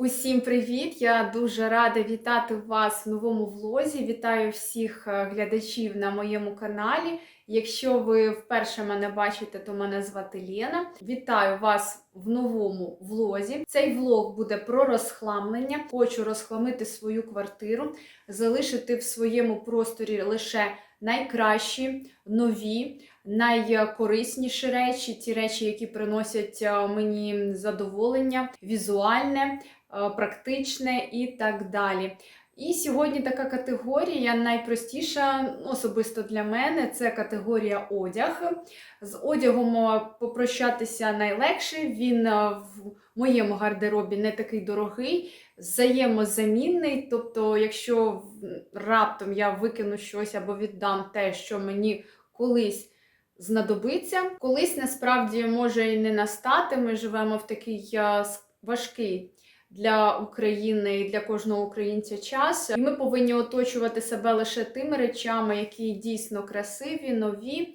Усім привіт! Я дуже рада вітати вас в новому влозі. Вітаю всіх е, глядачів на моєму каналі. Якщо ви вперше мене бачите, то мене звати Лена. Вітаю вас в новому влозі. Цей влог буде про розхламлення. Хочу розхламити свою квартиру, залишити в своєму просторі лише найкращі, нові, найкорисніші речі, ті речі, які приносять е, мені задоволення, візуальне, практичне і так далі. І сьогодні така категорія найпростіша, особисто для мене, це категорія одяг. З одягом е, попрощатися найлегше. Він е, в моєму гардеробі не такий дорогий, взаємозамінний. Тобто, якщо раптом я викину щось або віддам те, що мені колись знадобиться, колись насправді може і не настати. Ми живемо в такий е, важкий для України і для кожного українця час. І ми повинні оточувати себе лише тими речами, які дійсно красиві, нові.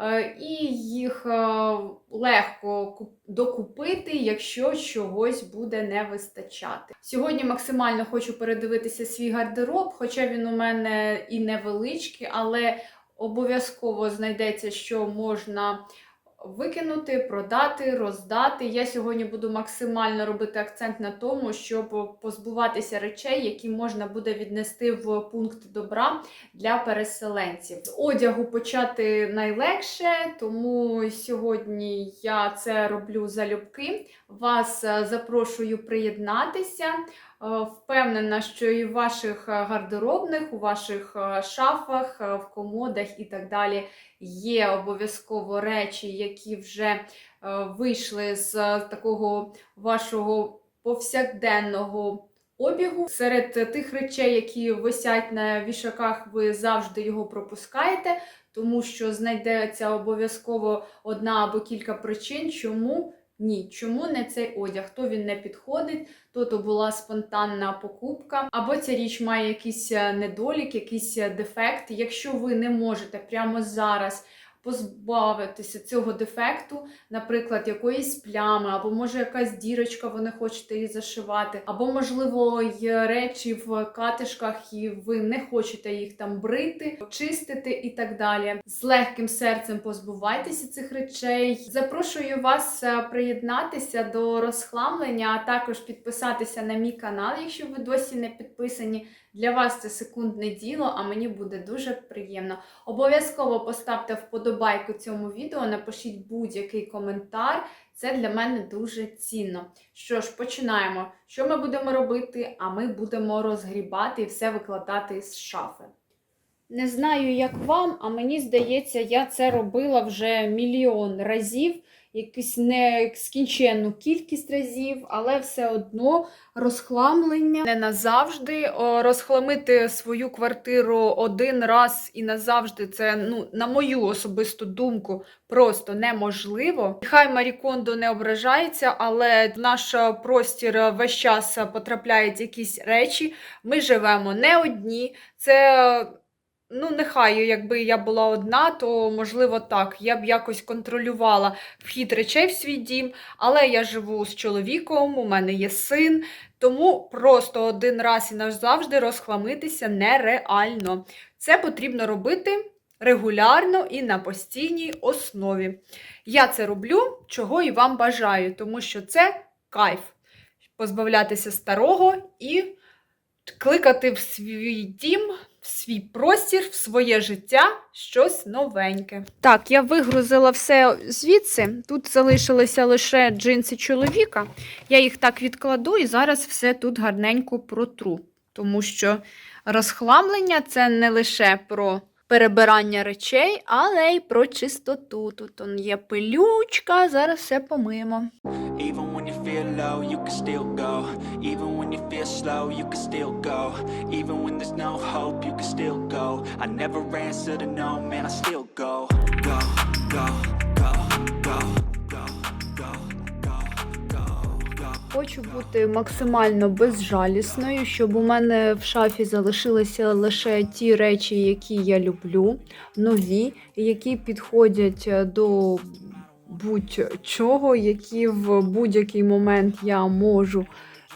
е, І їх е, легко докупити, якщо чогось буде не вистачати. Сьогодні максимально хочу передивитися свій гардероб, хоча він у мене і невеличкий, але обов'язково знайдеться, що можна викинути, продати, роздати. Я сьогодні буду максимально робити акцент на тому, щоб позбуватися речей, які можна буде віднести в пункт добра для переселенців. Одягу почати найлегше, тому сьогодні я це роблю залюбки. Вас е, запрошую приєднатися. Е, Впевнена, що і в ваших е, гардеробних, у ваших е, шафах, в комодах і так далі є обов'язково речі, які вже вийшли з такого вашого повсякденного обігу. Серед тих речей, які висять на вішаках, ви завжди його пропускаєте, тому що знайдеться обов'язково одна або кілька причин, чому. Ні, чому не цей одяг? То він не підходить, то то була спонтанна покупка, або ця річ має якийсь е, недолік, якийсь е, дефект. Якщо ви не можете прямо зараз позбавитися цього дефекту, наприклад, якоїсь плями, або може якась дірочка, ви не хочете її зашивати, або, можливо, є речі в катишках, і ви не хочете їх там брити, чистити і так далі. З легким серцем позбувайтеся цих речей. Запрошую вас е, приєднатися до розхламлення, а також підписатися на мій канал, якщо ви досі не підписані. Для вас це секундне діло, а мені буде дуже приємно. Обов'язково поставте вподобайку цьому відео, напишіть будь-який коментар. Це для мене дуже цінно. Що ж, починаємо. Що ми будемо робити? А ми будемо розгрібати і все викладати з шафи. Не знаю, як вам, а мені здається, я це робила вже мільйон разів, якусь нескінченну кількість разів, але все одно розхламлення не назавжди. Розхламити свою квартиру один раз і назавжди це, ну, на мою особисту думку, просто неможливо. Хай Марі Кондо не ображається, але в наш простір весь час потрапляють якісь речі. Ми живемо не одні. Це. Ну, нехай, якби я була одна, то можливо так. Я б якось контролювала вхід речей в свій дім, але я живу з чоловіком, у мене є син, тому просто один раз і назавжди розхламитися нереально. Це потрібно робити регулярно і на постійній основі. Я це роблю, чого і вам бажаю, тому що це кайф. Позбавлятися старого і кликати в свій дім, в свій простір, в своє життя щось новеньке. Так, я вигрузила все звідси. Тут залишилися лише джинси чоловіка. Я їх так відкладу і зараз все тут гарненько протру. Тому що розхламлення це не лише про перебирання речей, але й про чистоту. Тут он є пилючка, зараз все помимо. go, go. Хочу бути максимально безжалісною, щоб у мене в шафі залишилися лише ті речі, які я люблю, нові, які підходять е, до будь-чого, які в будь-який момент я можу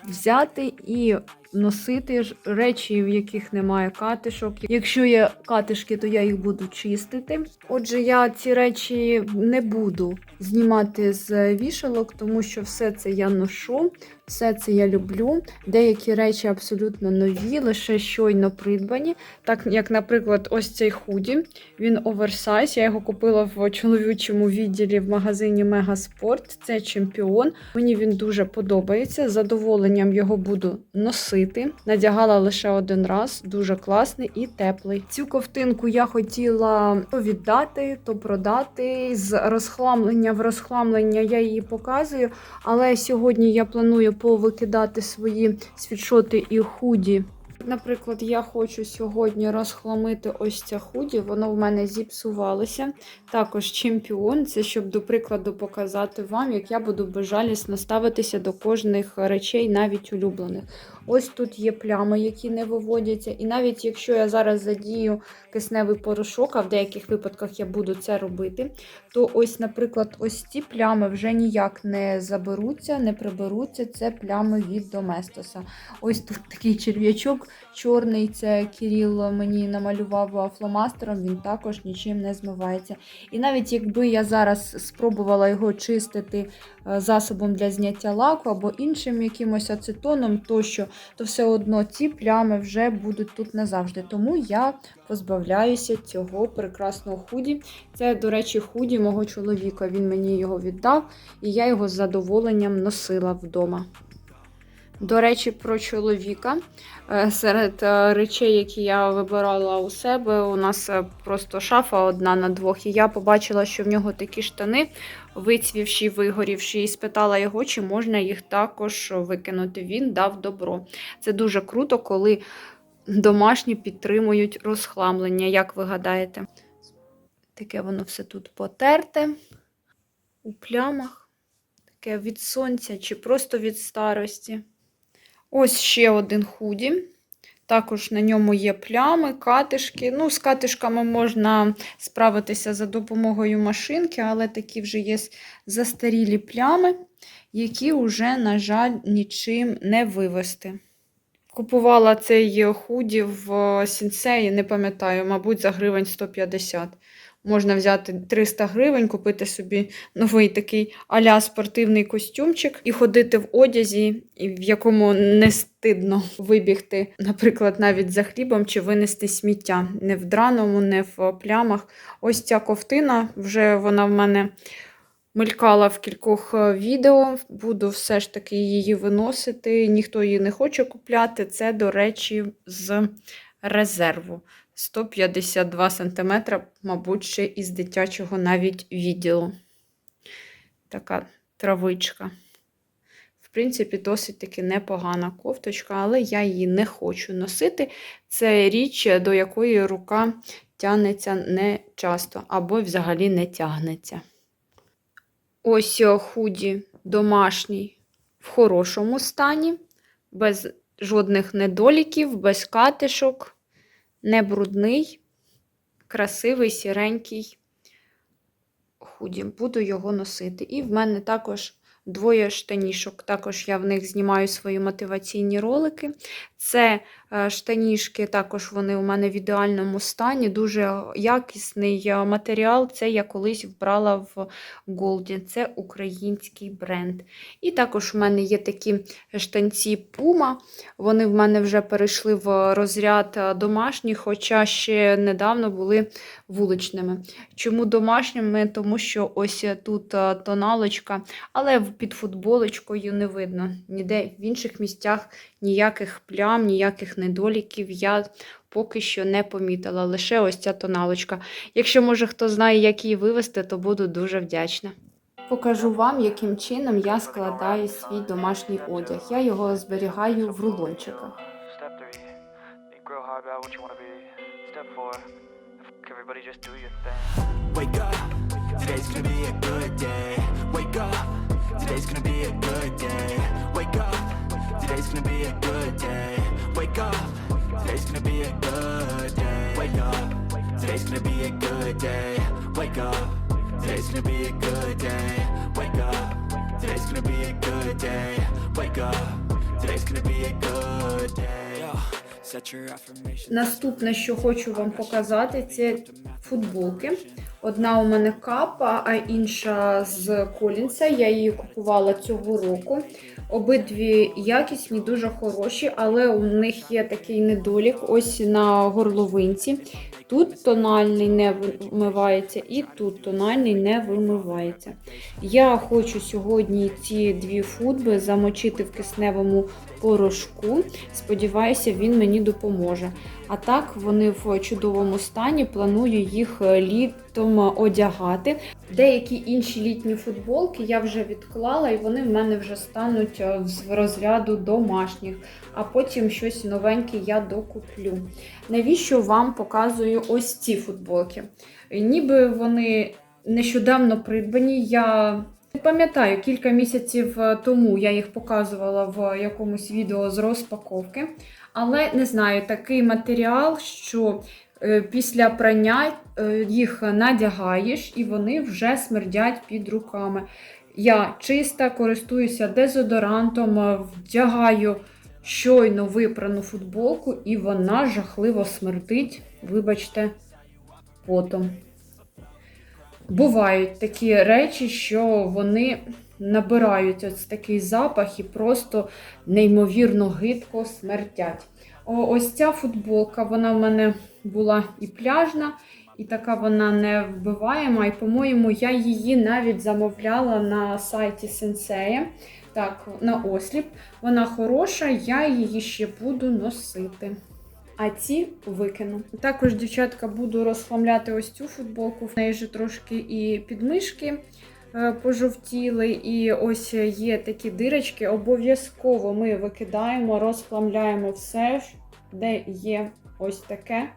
взяти і носити речі, в яких немає катишок. Якщо є катишки, то я їх буду чистити. Отже, я ці речі не буду знімати з вішалок, тому що все це я ношу, все це я люблю. Деякі речі абсолютно нові, лише щойно придбані. Так як, наприклад, ось цей худі. Він оверсайз. Я його купила в чоловічому відділі в магазині Мегаспорт. Це чемпіон. Мені він дуже подобається. З задоволенням його буду носити. Надягала лише один раз, дуже класний і теплий. Цю ковтинку я хотіла то віддати, то продати. З розхламлення в розхламлення я її показую. Але сьогодні я планую повикидати свої світшоти і худі. Наприклад, я хочу сьогодні розхламити ось це худі, воно в мене зіпсувалося. Також чемпіон, це щоб до прикладу показати вам, як я буду безжалісно ставитися до кожних речей, навіть улюблених. Ось тут є плями, які не виводяться. І навіть якщо я зараз задію кисневий порошок, а в деяких випадках я буду це робити, то ось, наприклад, ось ці плями вже ніяк не заберуться, не приберуться. Це плями від Доместоса. Ось тут такий черв'ячок чорний, це Кіріл мені намалював фломастером, він також нічим не змивається. І навіть якби я зараз спробувала його чистити е, засобом для зняття лаку або іншим якимось ацетоном тощо, то все одно ці плями вже будуть тут назавжди. Тому я позбавляюся цього прекрасного худі. Це, до речі, худі мого чоловіка. Він мені його віддав, і я його з задоволенням носила вдома. До речі, про чоловіка. Е, Серед е, речей, які я вибирала у себе, у нас е, просто шафа одна на двох, і я побачила, що в нього такі штани вицвівші, вигорівші, і спитала його, чи можна їх також викинути. Він дав добро. Це дуже круто, коли домашні підтримують розхламлення, як ви гадаєте. Таке воно все тут потерте у плямах, таке від сонця чи просто від старості. Ось ще один худі. Також на ньому є плями, катишки. Ну, з катишками можна справитися за допомогою машинки, але такі вже є застарілі плями, які вже, на жаль, нічим не вивести. Купувала цей худі в сінсеї, не пам'ятаю, мабуть, за гривень 150. Можна взяти 300 гривень, купити собі новий такий аля спортивний костюмчик і ходити в одязі, в якому не стидно вибігти, наприклад, навіть за хлібом чи винести сміття. Не в драному, не в плямах. Ось ця ковтина, вже вона в мене мелькала в кількох е, відео. Буду все ж таки її виносити. Ніхто її не хоче купляти. Це, до речі, з резерву. 152 см, мабуть, ще із дитячого навіть відділу. Така травичка. В принципі, досить таки непогана кофточка, але я її не хочу носити. Це річ, до якої рука тягнеться не часто, або взагалі не тягнеться. Ось худі домашній в хорошому стані, без жодних недоліків, без катишок не брудний, красивий, сіренький худі. Буду його носити. І в мене також двоє штанішок. Також я в них знімаю свої мотиваційні ролики. Це штанішки, також вони у мене в ідеальному стані, дуже якісний е, матеріал. Це я колись вбрала в Голді. Це український бренд. І також у мене є такі штанці Puma. Вони в мене вже перейшли в розряд е, домашніх, хоча ще недавно були вуличними. Чому домашніми? Тому що ось тут е, тоналочка, але під футболочкою не видно. Ніде в інших місцях ніяких плям, ніяких недоліків я поки що не помітила. Лише ось ця тоналочка. Якщо, може, хто знає, як її вивести, то буду дуже вдячна. Покажу вам, яким чином я складаю свій домашній одяг. Я його зберігаю в рулончиках. Today's gonna be a good day. Wake up, today's gonna be a good day. Wake up, today's gonna be a good day. Wake up, today's gonna be a good day. Wake up, today's gonna be a good day. Wake up, today's gonna be a good day. Wake up, today's gonna be a good day. Wake up, Today's gonna be a good day. Yo, set your affirmations. Наступне, що хочу вам показати, це футболки. Одна у мене капа, а інша з Колінса. Я її купувала цього року. Обидві якісні, дуже хороші, але у них є такий недолік ось на горловинці. Тут тональний не вимивається, і тут тональний не вимивається. Я хочу сьогодні ці дві футби замочити в кисневому порошку. Сподіваюся, він мені допоможе. А так вони в чудовому стані. Планую їх е, літом одягати. Деякі інші літні футболки я вже відклала, і вони в мене вже стануть е, з розряду домашніх. А потім щось новеньке я докуплю. Навіщо вам показую ось ці футболки? Ніби вони нещодавно придбані. Я пам'ятаю, кілька місяців е, тому я їх показувала в якомусь відео з розпаковки. Але не знаю, такий матеріал, що е, після прання е, їх надягаєш і вони вже смердять під руками. Я чиста, користуюся дезодорантом, вдягаю щойно випрану футболку, і вона жахливо смердить, вибачте, потом. Бувають такі речі, що вони набирають ось такий запах і просто неймовірно гидко смертять. Ось ця футболка, вона в мене була і пляжна, і така вона не вбиваєма. І, по-моєму, я її навіть замовляла на сайті Сенсея. Так, на осліп. Вона хороша, я її ще буду носити. А ці викину. Також, дівчатка, буду розхламляти ось цю футболку. В неї вже трошки і підмишки е, пожовтіли, і ось є такі дирочки. Обов'язково ми викидаємо, розхламляємо все, де є ось таке.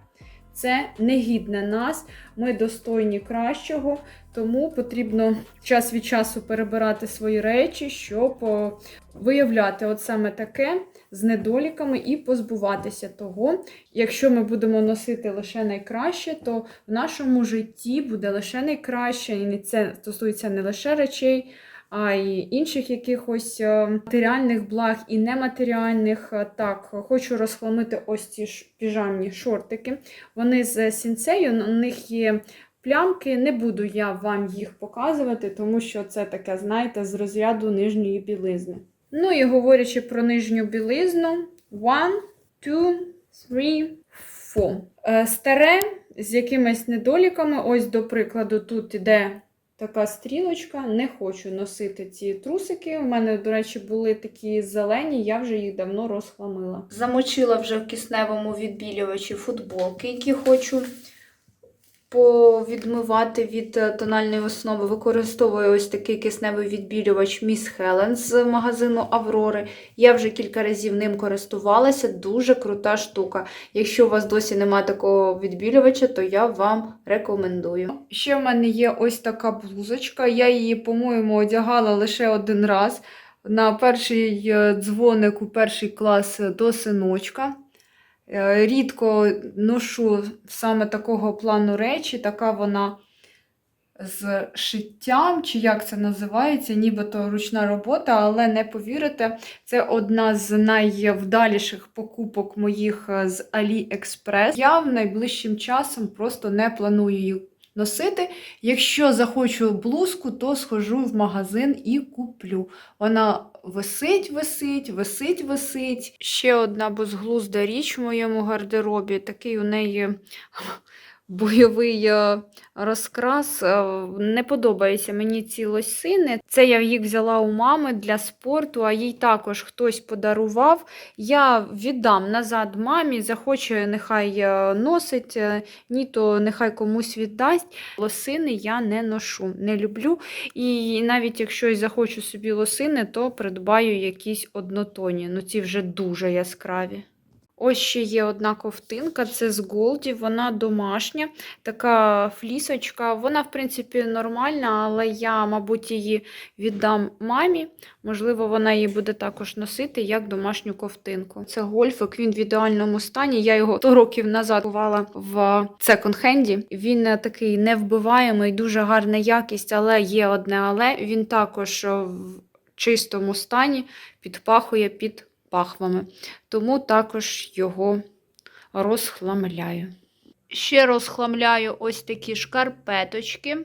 Це не гідне нас, ми достойні кращого, тому потрібно час від часу перебирати свої речі, щоб виявляти от саме таке з недоліками і позбуватися того. Якщо ми будемо носити лише найкраще, то в нашому житті буде лише найкраще, і це стосується не лише речей, а й інших якихось е, матеріальних благ і нематеріальних. Е, Так, хочу розхламити ось ці піжамні шортики. Вони з сінцею, у них є плямки. Не буду я вам їх показувати, тому що це таке, знаєте, з розряду нижньої білизни. Ну і говорячи про нижню білизну, one, two, three, four. Е, Старе з якимись недоліками. Ось, до прикладу, тут іде така стрілочка. Не хочу носити ці трусики. У мене, до речі, були такі зелені, я вже їх давно розхламила. Замочила вже в кисневому відбілювачі футболки, які хочу повідмивати від е, тональної основи. Використовую ось такий кисневий відбілювач Miss Helen з магазину Аврори. Я вже кілька разів ним користувалася, дуже крута штука. Якщо у вас досі немає такого відбілювача, то я вам рекомендую. Ще в мене є ось така блузочка. Я її, по-моєму, одягала лише один раз. На перший е, дзвоник у перший клас до синочка. Е, Рідко ношу саме такого плану речі, така вона з шиттям, чи як це називається, нібито ручна робота, але не повірите, це одна з найвдаліших покупок моїх е, з AliExpress. Я в найближчим часом просто не планую її носити. Якщо захочу блузку, то схожу в магазин і куплю. Вона висить, висить, висить, висить. Ще одна безглузда річ в моєму гардеробі. Такий у неї бойовий е, розкрас. Е, Не подобається мені ці лосини. Це я їх взяла у мами для спорту, а їй також хтось подарував. Я віддам назад мамі, захоче, нехай е, носить, ні, то нехай комусь віддасть. Лосини я не ношу, не люблю. І навіть якщо я захочу собі лосини, то придбаю якісь однотонні. Ну ці вже дуже яскраві. Ось ще є одна ковтинка, це з Голді, вона домашня, така флісочка. Вона, в принципі, нормальна, але я, мабуть, її віддам мамі. Можливо, вона її буде також носити як домашню ковтинку. Це гольфик, він в ідеальному стані. Я його 100 років назад купувала в секонд-хенді. Він е, такий невбиваємий, дуже гарна якість, але є одне але. Він також е, в чистому стані підпахує під пахвами. Тому також його розхламляю. Ще розхламляю ось такі шкарпеточки.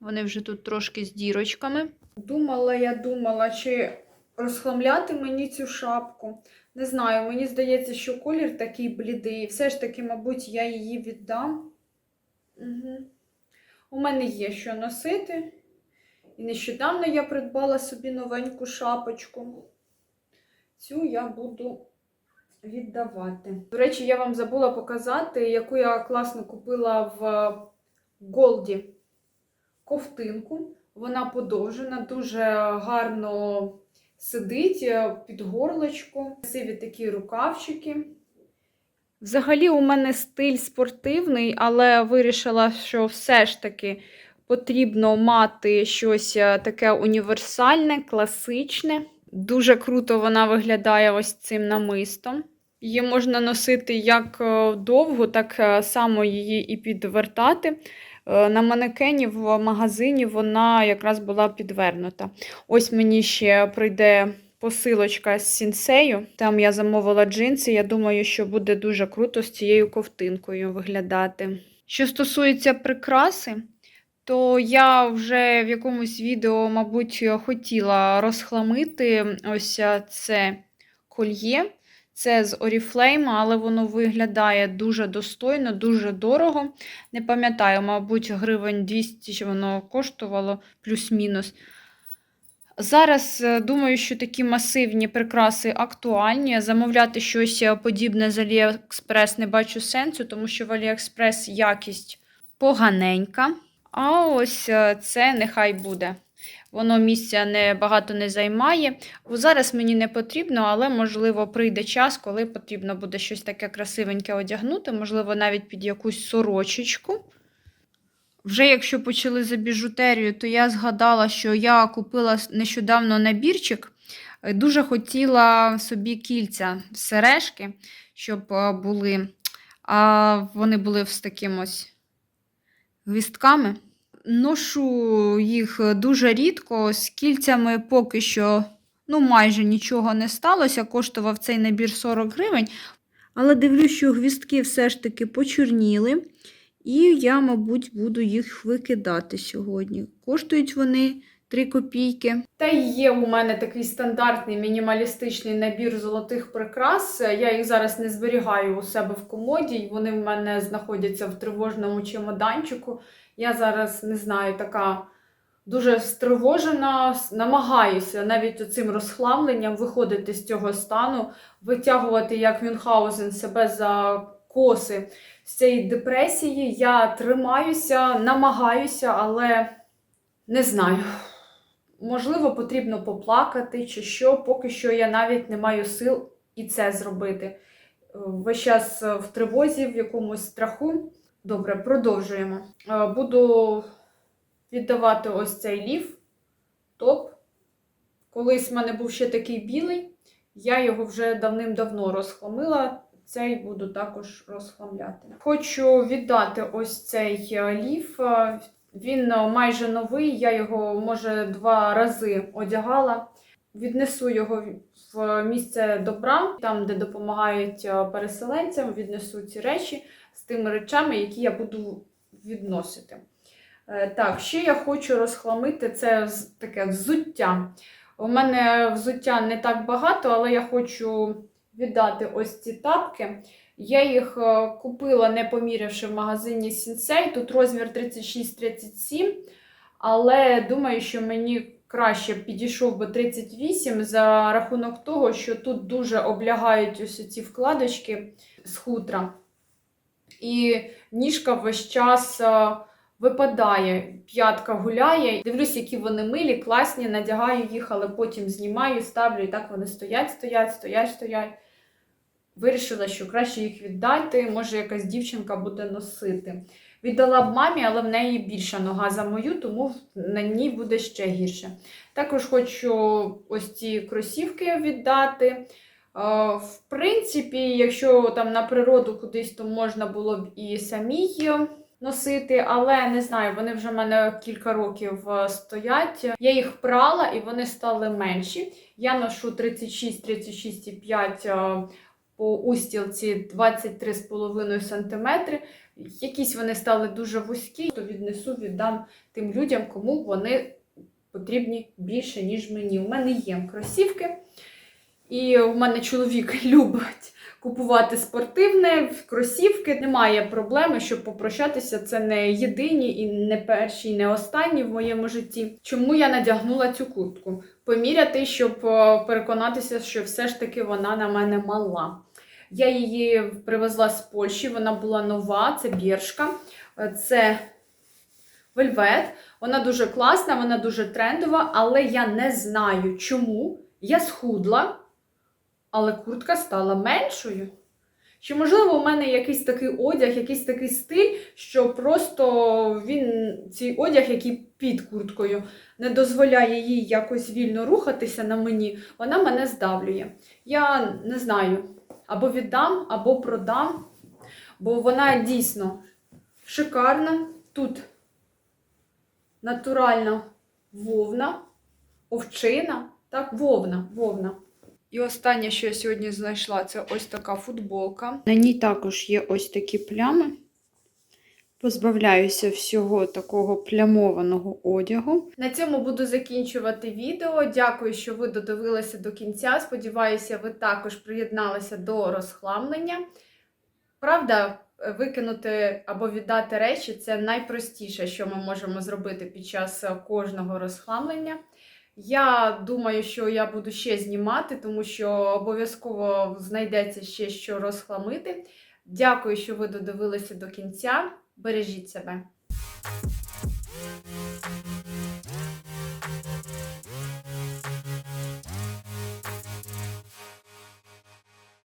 Вони вже тут трошки з дірочками. Думала, я думала, чи розхламляти мені цю шапку. Не знаю, мені здається, що колір такий блідий. Все ж таки, мабуть, я її віддам. Угу. У мене є що носити. І нещодавно я придбала собі новеньку шапочку. Цю я буду віддавати. До речі, я вам забула показати, яку я класно купила в Голді ковтинку. Вона подовжена, дуже гарно сидить е, під горлочку. Красиві такі рукавчики. Взагалі, у мене стиль спортивний, але вирішила, що все ж таки потрібно мати щось е, таке універсальне, класичне. Дуже круто вона виглядає ось цим намистом. Її можна носити як е, довго, так е, само її і підвертати. Е, На манекені в магазині вона якраз була підвернута. Ось мені ще прийде посилочка з сінсею. Там я замовила джинси. Я думаю, що буде дуже круто з цією ковтинкою виглядати. Що стосується прикраси, то я вже в якомусь відео, мабуть, хотіла розхламити ось це кольє. Це з Oriflame, але воно виглядає дуже достойно, дуже дорого. Не пам'ятаю, мабуть, гривень 200 чи воно коштувало плюс-мінус. Зараз е, думаю, що такі масивні прикраси актуальні. Замовляти щось е, подібне з AliExpress не бачу сенсу, тому що в AliExpress якість поганенька. А ось е, це нехай буде. Воно місця не, багато не займає. Зараз мені не потрібно, але, можливо, прийде час, коли потрібно буде щось таке красивеньке одягнути, можливо, навіть під якусь сорочечку. Вже якщо почали за біжутерію, то я згадала, що я купила нещодавно набірчик. Е, Дуже хотіла собі кільця сережки, щоб е, були. А вони були з таким ось гвістками. Ношу їх дуже рідко, з кільцями поки що ну, майже нічого не сталося. Коштував цей набір 40 гривень. Але дивлюсь, що гвістки все ж таки почорніли. І я, мабуть, буду їх викидати сьогодні. Коштують вони 3 копійки. Та є у мене такий стандартний мінімалістичний набір золотих прикрас. Я їх зараз не зберігаю у себе в комоді, і вони в мене знаходяться в тривожному чемоданчику. Я зараз не знаю, така дуже стривожена, намагаюся навіть оцим розхламленням виходити з цього стану, витягувати як Мюнхгаузен себе за коси з цієї депресії. Я тримаюся, намагаюся, але не знаю. Можливо, потрібно поплакати чи що, поки що я навіть не маю сил і це зробити. Е, Весь час е, в тривозі, в якомусь страху. Добре, продовжуємо. Е, Буду віддавати ось цей лів, топ. Колись в мене був ще такий білий, я його вже давним-давно розхламила. Цей буду також розхламляти. Хочу віддати ось цей. Е, Він е, майже новий, я його, може, два рази одягала. Віднесу його в місце добра, там, де допомагають е, переселенцям, віднесу ці речі з тими речами, які я буду відносити. Е, Так, ще я хочу розхламити це таке взуття. У мене взуття не так багато, але я хочу віддати ось ці тапки. Я їх е, купила, не помірявши в магазині Сінсей. Тут розмір 36-37, але думаю, що мені краще підійшов би 38 за рахунок того, що тут дуже облягають ось ці вкладочки з хутра. І ніжка весь час е, випадає, п'ятка гуляє. Дивлюсь, які вони милі, класні, надягаю їх, але потім знімаю, ставлю, і так вони стоять, стоять, стоять, стоять. Вирішила, що краще їх віддати, може якась дівчинка буде носити. Віддала б мамі, але в неї більша нога за мою, тому на ній буде ще гірше. Також хочу ось ці кросівки віддати. Е, В принципі, якщо там на природу кудись, то можна було б і самій носити, але не знаю, вони вже в мене кілька років е, стоять. Я їх прала і вони стали менші. Я ношу 36-36,5 е, по устілці 23,5 см. Якісь вони стали дуже вузькі, то віднесу, віддам тим людям, кому вони потрібні більше, ніж мені. У мене є кросівки, і у мене чоловік любить купувати спортивне, кросівки. Немає проблеми, щоб попрощатися. Це не єдині і не перші, і не останні в моєму житті. Чому я надягнула цю куртку? Поміряти, щоб е, переконатися, що все ж таки вона на мене мала. Я її привезла з Польщі, вона була нова, це біршка, Е, це вельвет. Вона дуже класна, вона дуже трендова, але я не знаю, чому я схудла, але куртка стала меншою. Чи, можливо, у мене якийсь такий одяг, якийсь такий стиль, що просто він, цей одяг, який під курткою, не дозволяє їй якось вільно рухатися на мені, вона мене здавлює. Я не знаю, або віддам, або продам, бо вона дійсно шикарна. Тут натуральна вовна, овчина, так, вовна, вовна. І останнє, що я сьогодні знайшла, це ось така футболка. На ній також є ось такі плями. Позбавляюся всього такого плямованого одягу. На цьому буду закінчувати відео. Дякую, що ви додивилися до кінця. Сподіваюся, ви також приєдналися до розхламлення. Правда, викинути або віддати речі це найпростіше, що ми можемо зробити під час кожного розхламлення. Я думаю, що я буду ще знімати, тому що обов'язково знайдеться ще що розхламити. Дякую, що ви додивилися до кінця. Бережіть себе.